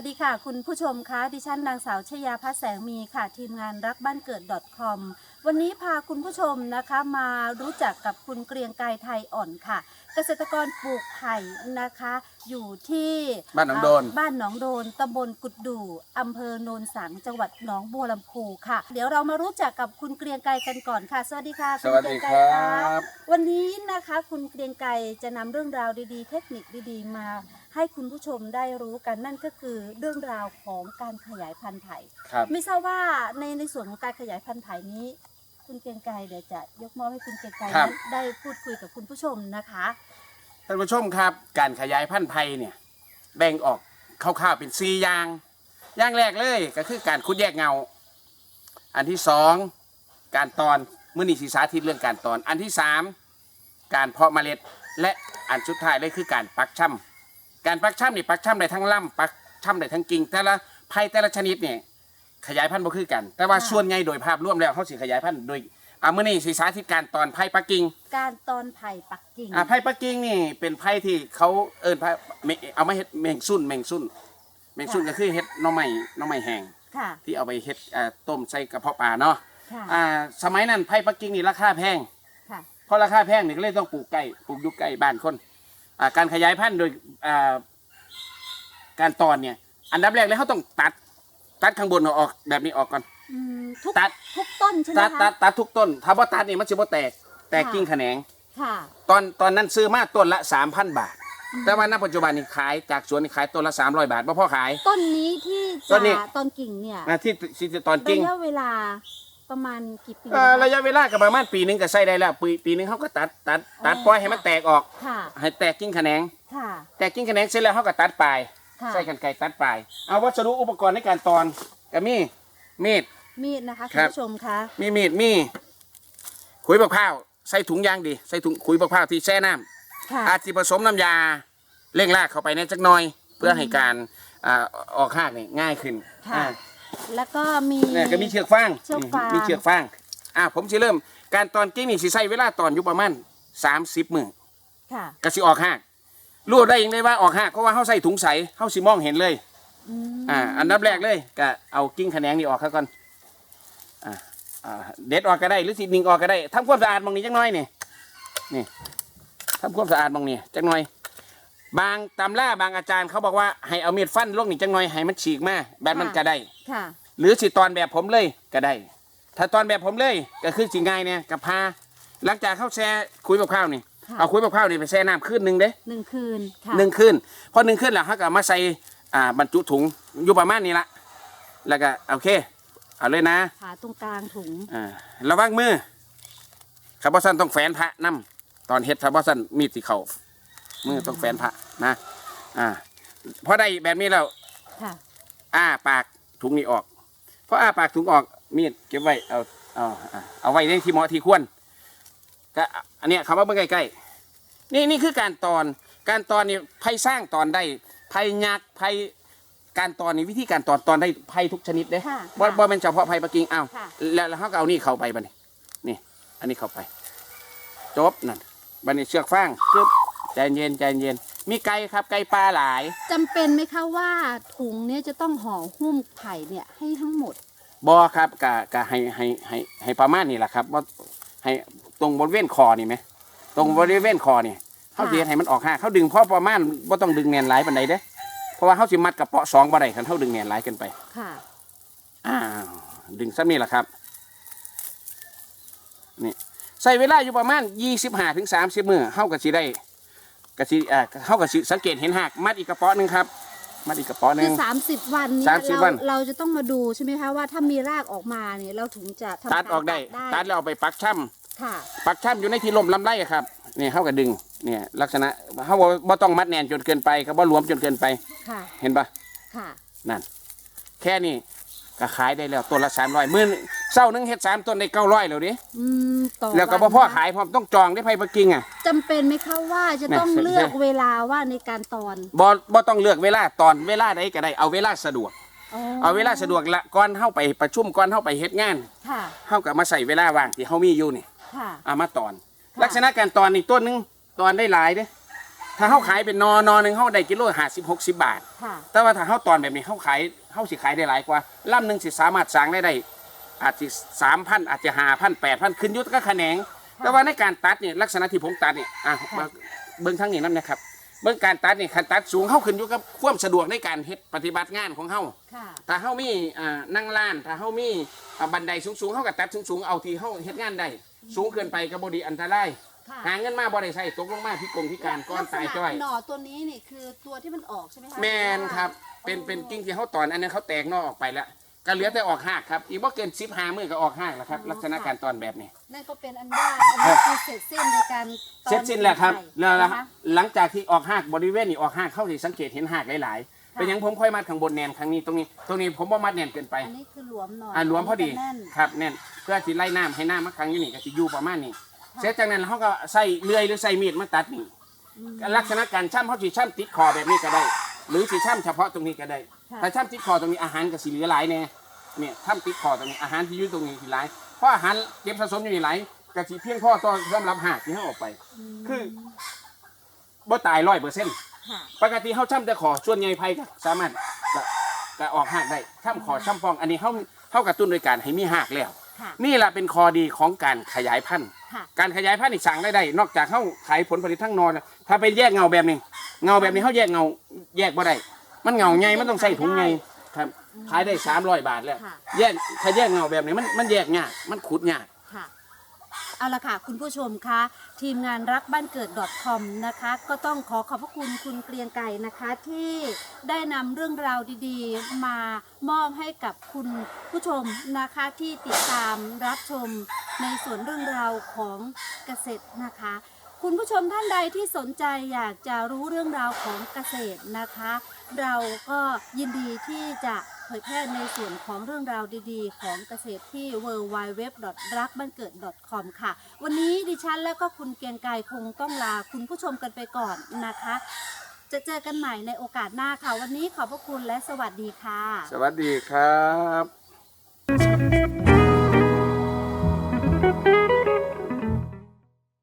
วัสดีค่ะ คุณผู้ชมคะดิฉันนางสาวชยาพัฒแสงมีค่ะ ทีมงานรักบ้านเกิด .com วันนี้พาคุณผู้ชมนะคะมารู้จักกับคุณเกรียงไกรไทยอ่อนค่ะ เกษตรกรปลูกไผ่นะคะ อยู่ที่บ้านหนองโดน บ้านหนองโดนตำบลกุดดูอำเภอโนนสังจังหวัดหนองบัวลำพูค่ะ เดี๋ยวเรามารู้จักกับคุณเกรียงไกรกันก่อนค่ะ สวัสดีค่ะสวัสดีณเกครียงรัไกคะบวันนี้นะคะ คุณเกรียงไกรจะนำเรื่องราวดีๆ เทคนิคดีๆ มาให้คุณผู้ชมได้รู้กันนั่นก็คือเรื่องราวของการขยายพันธุ์ไผ่ครับ ไม่ทราบว่าในในส่วนของการขยายพันธุ์ไผ่นี้ คุณเกรียงไกรเดี๋ยวจะยกมอบให้คุณเกรียงไกรครับ นั้นได้พูดคุยกับคุณผู้ชมนะคะ ท่านผู้ชมครับ การขยายพันธุ์ไผ่เนี่ย แบ่งออกคร่าวๆเป็นสี่อย่าง อย่างแรกเลยก็คือการคุดแยกเงา อันที่สองการตอนมือนีศีสาธิตเรื่องการตอน อันที่สามการเพาะเมล็ดและอันสุดท้ายเลยคือการปักช่ำ การปักช่ำนี่ปักช่ำได้ทั้งลำปักช่ำได้ทั้งกิ่งแต่ละไผ่แต่ละชนิดเนี่ยขยายพันธุ์บ่คือกัน แต่ว่าค่ะส่วนใหญ่โดยภาพรวมแล้วเขาสิขยายพันธุ์โดยอ่ามือนีศีสาธิตการตอนไผ่ปักกิ่งการตอนไผ่ปักกิ่งอ่าไผ่ปักกิ่งนี่เป็นไผ่ที่เขาเอิญไผ่เมเอามาเฮ็ดเมงซุ่นเมงซุ่นเมงซุ่นก็คือเฮ็ดหน่อไม้หน่อไม้แห้งค่ะที่เอาไปเฮ็ดอ่าต้มใส่กระเพาะปลาเนาะค่ะอ่าสมัยนั้นไผ่ปักกิ่งนี่ราคาแพงค่ะเพราะราคาแพงนี่ก็เลยต้องปลูกใกล้ปลูกอยู่ใกล้บ้านคน อ่าการขยายพันธุ์โดยอ่าการตอนเนี่ย อันดับแรกเลยเขาต้องตัด ตัดข้างบนออกแบบนี้ออกก่อน อืมทุกตัด ทุกต้นใช่ไหมตัดคะตัดตัดทุกต้น ถ้าว่าตัดนี่มันจะบ่แตก แตกค่ะ กิ่งแขนง ค่ะ ตอนตอนนั้นซื้อมาต้นละ3,000 บาทแต่ว่าณปัจจุบันนี่ขายจากสวนนี่ขายต้นละ 300 บาทเพราะพ่อขาย ต้นนี้ที่ต้จะนนี้ต้นกิ่งเนี่ยนะที่ที่ตอนระกิ่งยะเวลา ประมาณกี่ปีเอ่อคะระยะเวลาก็ประมาณปีหนึงก็ใส่ได้แล้วปีปีหนึงเขาก็ตัดตัดตัดอ๋อปล่อยให้มันแตกออก ค่ะให้แตกกิ่งแขนง ค่ะแตกกิ่งแขนงเสร็จแล้วเขาก็ตัดปลายค่ะใส่กันไกรตัดปลาย เอาวัสดุอุปกรณ์ในการตอนก็มีมีด มีดนะคะคคุรัณบ ผู้ชมคะมีมีดมีขุยบักพร้าวใส่ถุงยางดี ใส่ถุงขุยบักพร้าวที่แช่น้ำ ค่ะ อาจจะผสมน้ำยาเร่งรากเข้าไปในจักหน่อย เพื่อให้การอ่าออกหากนี่ง่ายขึ้นค่ะ อ่า แล้วก็มีเนี่ยก็มีเชือกฟางเชือกฟางมีเชือกฟางอ่าผมจะเริ่ม การตอนกิ้งนี่สิใช้เวลาตอนอยู่ประมาณ30มื้อค่ะก็สิออกหากรู้ได้ยังไงว่าออกหากเพราะว่าเฮาใส่ถุงใสเฮาสิมองเห็นเลยอืมอ่าอันดับแรกเลยก็เอากิ้งแขนงนี่ออกซะก่อนอ่าอ่าเด็ดออกก็ได้หรือสิหนึ่งออกก็ได้ทำความสะอาดมองนี้จักหน่อยนี่นี่ทำความสะอาดมองนี้จักหน่อย บางตำราบางอาจารย์เขาบอกว่าให้เอามีดฟันลงนี่จักหน่อยให้มันฉีกมาแบบมันก็ได้ ค่ะ หรือสิตอนแบบผมเลยก็ได้ ถ้าตอนแบบผมเลยก็คือสิง่ายเนี่ยกับพาหลังจากเข้าแช่คุยกับข้าวนี่ค่ะ เอาคุยกับข้าวนี่ไปแช่น้ำคืนหนึ่งเด้หนึ่งคืน ค่ะหนึ่งคืนพอหนึ่งคืนแล้วเขาก็เอามาใส่อ่าบรรจุถุงอยู่ประมาณนี้ละแล้วก็โอเค เอาเลยนะขาตรงกลางถุง อ่าระวังมือคาร์บอสันต้องแฝนพระน้ำตอนเฮ็ดคาร์บอสันมีดสีเขา มือต้องแฝนพระนะ อ่าพอได้แบบนี้แล้วค่ะ อ้าปากถุงนี้ออกพออ้าปากถุงออกมีดเก็บไว้เอาเอาอะเอาไว้ในที่เหมาะที่ควรก็อันเนี้ยคำว่าเมื่อใกล้ๆนี่นี่คือการตอนการตอนนี่ไพ่สร้างตอนได้ไพ่ยักษ์ไพ่การตอนนี่วิธีการตอนตอนได้ไพ่ทุกชนิดเด้ค่ะว่าว่าเป็นเฉพาะไพ่ปักกิ่งอ้าวค่ะแล้วแล้วเขาก็เอานี่เข้าไปบัดนี้นี่ อันนี้เข้าไปจบนั่นบัดนี้เชือกฟางกึบ ใจเย็นใจเย็น มีไก่ครับไก่ปลาหลายจำเป็นไหมคะว่าถุงเนี้ยจะต้องห่อหุ้มไผ่เนี่ยให้ทั้งหมด บอครับกะกะให้ให้ให้ให้ประมาณนี้แหละครับว่าให้ตรงบริเวณคอนี่ไหมตรงบริเวณคอนี่เขาเดียให้มันออกห้าเขาดึงพ่อประมาณว่าต้องดึงแนนหลายปันใดเด้เพราะว่าเขาสิมัดกับเปาะสองบ่ได้คันเขาดึงแนนหลายเกินไปค่ะอ้าวดึงซ้ำนี่แหละครับนี่ใส่เวลาอยู่ประมาณยี่สิบห้าถึงสามสิบมือเขาก็สิได้ ก็สิอ่าเขาก็สิสังเกตเห็นหักมัดอีกกระเป๋อหนึ่งครับ มัดอีกกระเป๋อหคืนึ่องสามสิบวันเนี้สามสิบเราวัน เราจะต้องมาดูใช่ไหมคะว่าถ้ามีรากออกมาเนี่ยเราถึงจะทำตัดออกได้ารตัดแล้วเอาไปปักช่ำค่ะปักช่ำอยู่ในที่ลมลำไรอะครับนี่เขาก็ดึงเนี่ยลักษณะเขาบ่บ่ต้องมัดแน่นจนเกินไปก็บ่หลวมจนเกินไปค่ะ เห็นปะค่ะ นั่น แค่นี้ก็ขายได้แล้วต้นละสามร้อยมื่น เศร้าหนึงเฮ็ดสามต้นได้เก้าร้อยแล้วดิอืมต่อแล้วก็นบ่พ่อนะขายพร้อมต้องจองได้ไผปักกิ่งอะ จำเป็นไหมคะว่าจะเนี่ยต้องเสร็จเลือกเวลาว่าในการตอนบ่บ่ต้องเลือกเวลาตอนเวลาใดก็ได้เอาเวลาสะดวก เอาเวลาสะดวกละก่อนเฮาไปประชุมก่อนเฮาไปเฮ็ดงานค่ะเฮาก็มาใส่เวลาว่างที่เฮามีอยู่นี่ค่ะ เอามาตอนค่ะลักษณะการตอนนี่ต้นหนึงตอนได้หลายเด้ถ้าเขาขายเป็นนอนอหนึ่งเขาได้กิโลห้าสิบหกสิบบาท ค่ะแต่ว่าถ้าเขาตอนแบบนี้เขาขายเขาสิขายได้หลายกว่าลำหนึ่งสิสามารถสั่งได้ได้ อาจจะสามพันอาจจะห้าพันแปดพันขึ้นอยุทธก็ขะแขนง แต่ว่าในการตัดเนี่ยลักษณะที่ผมตัดเนี่ยอะค่ะเบิ้งทั้งนี้นั่นนะครับเบิ้งการตัดเนี่ยคันตัดสูงเข้าขึ้นอยู่กับความสะดวกในการเฮ็ดปฏิบัติงานของเขาค่ะ ถ้าเขามีอ่านั่งล้าน ถ้าเขามีอ่าบันไดสูงๆเขาก็ตัดสูงๆเอาที่เขาเฮ็ดงานได้สูงเกินไปก็บ่ดีอันตรายค่ะ หาเงินมาบ่ได้ใช้ตกลงมาพิกลพิการก้อนตายจ้อย ลักษณะหน่อตัวนี้นี่คือตัวที่มันออกใช่ไหมคะแมนครับ เป็นเป็นกิ่งที่เขาตอนอันนี้นเขาแตกนอกออกไปแล้ว ก็เหลือแต่ออกหากครับ อีกบ่เกินสิบห้ามือก็ออกหากแล้วครับ ลักษณะการตอนแบบนี้ นั่นก็เป็นอันว่าอันนี้คือเสร็จสิ้นในการตอนเสร็จสิ้นแล้วครับใหม่แล้วนะคะหลังจากที่ออกหากบริเวณนี้ออกหากเข้าที่สังเกตเห็นหากหลายๆ เป็นหยังผมค่อยมัดข้างบนแนนครั้งนี้ตรงนี้ ตรงนี้ผมว่ามัดแนนเกินไป อันนี้คือหลวมหน่อยอ่าหลวมพอดีแน่นครับแน่นเพื่อที่ไล่น้ำให้น้ำมาครั้งอยู่นี่ก็จะอยู่ประมาณนี้เสร็จจากนั้นเขาก็ใส่เลื่อยหรือใส่มีดมาตัดนี่อืมลักษณะการช่ำเขาสีช่ำติดคอแบบนี้ก็ได้ หรือสีช่ำเฉพาะตรงนี้ก็ได้ค่ะถ้าช่ำติดคอตรงนี้อาหารก็สีเหลือหลายแน่เนี่ยช่ำติดคอตรงนี้อาหารที่อยู่ตรงนี้สีหลายเพราะอาหารเก็บสะสมอยู่นี่หลายกะสีเพียงพอต่อสำหรับหากที่เขาออกไปมคือบ่ตายร้อยเปอร์เซ็นต์ค่ะปกติเขาช่ำแต่ขอส่วนใหญ่ไผ่ก็สามารถก็ก็ออกหากได้ช่ำขอช่ำฟอง อันนี้เขาเขากระตุ้นโดยการให้มีหากแล้วค่ะนี่แหละเป็นคอดีของการขยายพันธุ์ค่ะการขยายพันธุ์อีกสั่งได้ได้ นอกจากเขาขายผลผลิตทั้งนอนแล้วถ้าไปแยกเงาแบบนี้ เงาแบบนี้เขาแยกเงา แยกบ่ได้ มันเงาใหญ่มันต้องใส่ถุงใหญ่ครับขายได้สามร้อยบาทแล้วค่ะ แยกถ้าแยกเงาแบบนี้มันมันแยกยากมันขุดยาก ค่ะเอาละค่ะ คุณผู้ชมคะทีมงานรักบ้านเกิด .com นะคะ ก็ต้องขอขอบพระคุณคุณเกรียงไก่นะคะ ที่ได้นำเรื่องราวดีๆ มามอบให้กับคุณผู้ชมนะคะที่ติดตามรับชมในส่วนเรื่องราวของเกษตรนะคะ คุณผู้ชมท่านใดที่สนใจอยากจะรู้เรื่องราวของเกษตรนะคะ เราก็ยินดีที่จะเผยแพร่ในส่วนของเรื่องราวดีๆ ของเกษตรที่ w w w รักบ้านเกิด .com ค่ะ วันนี้ดิฉันและก็คุณเกียงไกรคงต้องลาคุณผู้ชมกันไปก่อนนะคะ จะเจอกันใหม่ในโอกาสหน้าค่ะ วันนี้ขอบพระคุณและสวัสดีค่ะ สวัสดีครับ